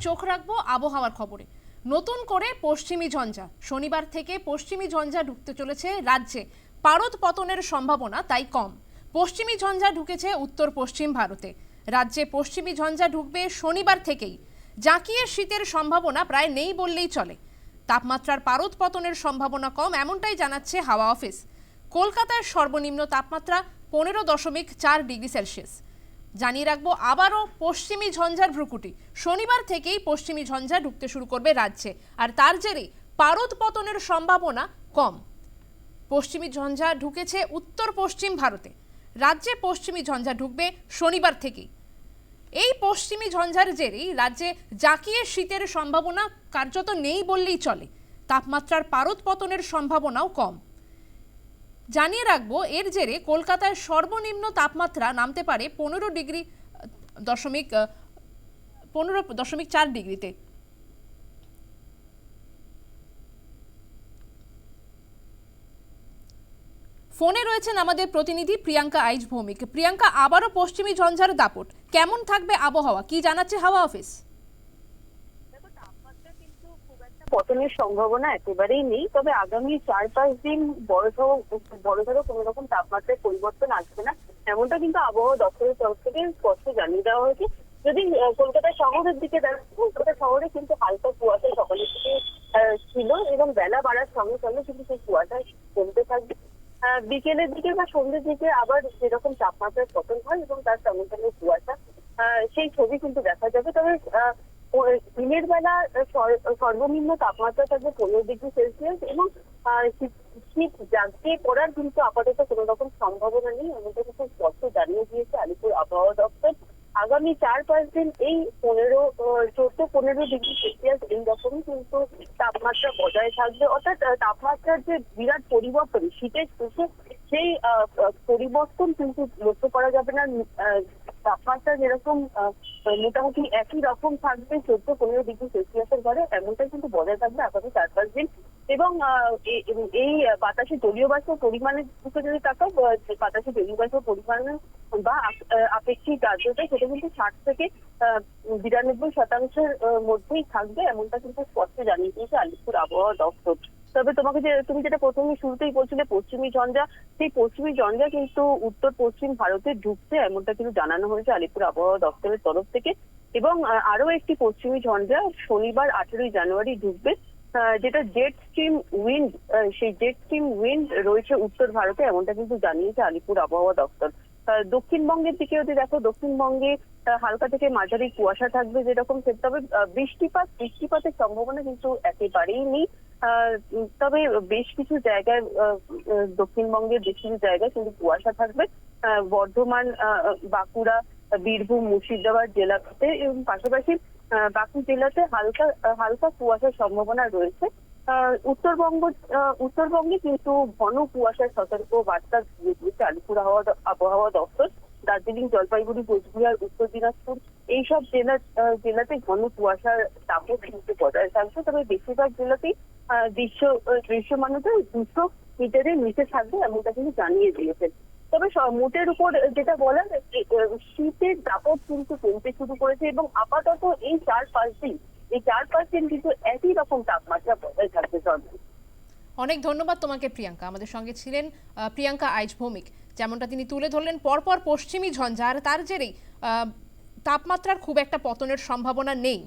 চোখ রাখব আবহাওয়ার খবরে। নতুন করে পশ্চিমী ঝঞ্ঝা। শনিবার থেকে পশ্চিমী ঝঞ্ঝা ঢুকতে চলেছে রাজ্যে। পারদ পতনের সম্ভাবনা তাই কম। পশ্চিমী ঝঞ্ঝা ঢুকেছে উত্তর পশ্চিম ভারতে। রাজ্যে পশ্চিমী ঝঞ্ঝা ঢুকবে শনিবার থেকেই। জাঁকিয়ে শীতের সম্ভাবনা প্রায় নেই বললেই চলে। তাপমাত্রার পারদ পতনের সম্ভাবনা কম এমনটাই জানাচ্ছে হাওয়া অফিস। কলকাতায় সর্বনিম্ন তাপমাত্রা পনেরো দশমিক চার ডিগ্রি সেলসিয়াস। জানিয়ে রাখব, আবারও পশ্চিমী ঝঞ্ঝার ভ্রুকুটি। শনিবার থেকেই পশ্চিমী ঝঞ্ঝা ঢুকতে শুরু করবে রাজ্যে। আর তার জেরে পারদ পতনের সম্ভাবনা কম। পশ্চিমী ঝঞ্ঝা ঢুকেছে উত্তর পশ্চিম ভারতে। রাজ্যে পশ্চিমী ঝঞ্ঝা ঢুকবে শনিবার থেকেই। এই পশ্চিমী ঝঞ্ঝার জেরেই রাজ্যে জাঁকিয়ে শীতের সম্ভাবনা কার্যত নেই বললেই চলে। তাপমাত্রার পারদ পতনের সম্ভাবনাও কম। জানিয়ে রাখব, এর জেরে কলকাতায় সর্বনিম্ন তাপমাত্রা নামতে পারে পনেরো ডিগ্রি, দশমিক পনেরো দশমিক চার ডিগ্রিতে। ফোনে রয়েছেন আমাদের প্রতিনিধি প্রিয়াঙ্কা আইজ ভৌমিক প্রিয়াঙ্কা, আবারও পশ্চিমী ঝঞ্ঝার দাপট। কেমন থাকবে আবহাওয়া? কি জানাচ্ছে হাওয়া অফিস দেখো, তাপমাত্রা কিন্তু খুব একটা পতনের সম্ভাবনা একেবারেই নেই। তবে আগামী চার পাঁচ দিন বড়সড় বড়সড় কোনো রকম তাপমাত্রায় পরিবর্তন আসবে না। এমনটা কিন্তু আবহাওয়া দপ্তরের তরফ থেকে স্পষ্ট জানিয়ে দেওয়া হয়েছে। যদি কলকাতা শহরের দিকে কলকাতা শহরে কিন্তু হালকা কুয়াশা সকালের থেকে ছিল এবং বেলা বাড়ার সঙ্গে সঙ্গে কিন্তু সেই কুয়াশা কমতে থাকবে। বিকেলের দিকে বা সন্ধ্যের দিকে আবার যেরকম তাপমাত্রার পতন হয় এবং তার সঙ্গে সঙ্গে কুয়াশা সেই ছবি কিন্তু দেখা যাবে। তবে দিনের বেলা সর্বনিম্ন তাপমাত্রা থাকবে পনেরো ডিগ্রি সেলসিয়াস এবং শীত- জাগিয়ে পড়ার কিন্তু আপাতত কোনো রকম সম্ভাবনা নেই। এমনটা কিন্তু স্পষ্ট জানিয়ে দিয়েছে আলিপুর আবহাওয়া দপ্তর। আগামী চার পাঁচ দিন এই পনেরো চোদ্দ, পনেরো ডিগ্রি সেলসিয়াস এইরকমই কিন্তু তাপমাত্রা বজায় থাকবে। অর্থাৎ তাপমাত্রার যে বিরাট পরিবর্তন, শীতের শেষে সেই পরিবর্তন কিন্তু লক্ষ্য করা যাবে না। তাপমাত্রা যেরকম মোটামুটি একই রকম থাকবে চোদ্দ পনেরো ডিগ্রি সেলসিয়াসের ঘরে, এমনটাই কিন্তু বজায় থাকবে আগামী চার পাঁচ দিন। এবং এই বাতাসে জলীয় বাষ্প পরিমাণের দিকে যদি তাকাও বাতাসে জলীয় বাষ্প পরিমাণ বা আপেক্ষিক আর্দ্রতা, সেটা কিন্তু ষাট থেকে বিরানব্বই শতাংশের মধ্যেই থাকবে, এমনটা কিন্তু স্পষ্ট জানিয়ে দিয়েছে আলিপুর আবহাওয়া দপ্তর। তবে তোমাকে যে, তুমি যেটা প্রথমে শুরুতেই বলছিলে পশ্চিমী ঝঞ্ঝা, সেই পশ্চিমী ঝঞ্ঝা কিন্তু উত্তর পশ্চিম ভারতে ঢুকছে, এমনটা কিন্তু জানানো হয়েছে আলিপুর আবহাওয়া দপ্তরের তরফ থেকে। এবং আরও একটি পশ্চিমী ঝঞ্ঝা শনিবার আঠেরোই জানুয়ারি ঢুকবে যেটা জেট স্ট্রিম উইন্ড সেই জেট স্ট্রিম উইন্ড রয়েছে উত্তর ভারতে, এমনটা কিন্তু জানিয়েছে আলিপুর আবহাওয়া দপ্তর। দক্ষিণবঙ্গের দিকে যদি দেখো, দক্ষিণবঙ্গে হালকা থেকে মাঝারি কুয়াশা থাকবে যেরকম তবে বৃষ্টিপাত, বৃষ্টিপাতের সম্ভাবনা কিন্তু একেবারেই নেই। তবে বেশ কিছু জায়গায় দক্ষিণবঙ্গের বেশ কিছু জায়গায় কিন্তু কুয়াশা থাকবে। বর্ধমান বাঁকুড়া, বীরভূম, মুর্শিদাবাদ জেলাতে এবং পাশাপাশি বাকি জেলাতে হালকা হালকা কুয়াশার সম্ভাবনা রয়েছে। উত্তরবঙ্গ উত্তরবঙ্গে কিন্তু ঘন কুয়াশার সতর্ক বার্তা দিয়ে দিয়েছে আলিপুর আবহাওয়া দপ্তর, দার্জিলিং, জলপাইগুড়ি, কোচবিহার, উত্তর দিনাজপুর। এইসব জেলা জেলাতে ঘন কুয়াশার তাপও কিন্তু বজায় থাকছে তবে বেশিরভাগ জেলাতেই দৃশ্য দৃশ্যমানতা দুশো মিটারের নিচে থাকবে এমনটা কিন্তু জানিয়ে দিয়েছেন। তবে মোটের উপর যেটা এ, শীতের দাপট কিন্তু কমতে শুরু করেছে এবং আপাতত এই চার পাঁচ দিন এই চার পাঁচ দিন কিন্তু একই রকম তাপমাত্রা বজায় থাকবে চন্দ্র অনেক ধন্যবাদ তোমাকে প্রিয়াঙ্কা। আমাদের সঙ্গে ছিলেন প্রিয়াঙ্কা আইজ ভৌমিক। যেমনটা তিনি তুলে ধরলেন পরপর পশ্চিমী ঝঞ্ঝা আর তার জেরেই তাপমাত্রার খুব একটা পতনের সম্ভাবনা নেই।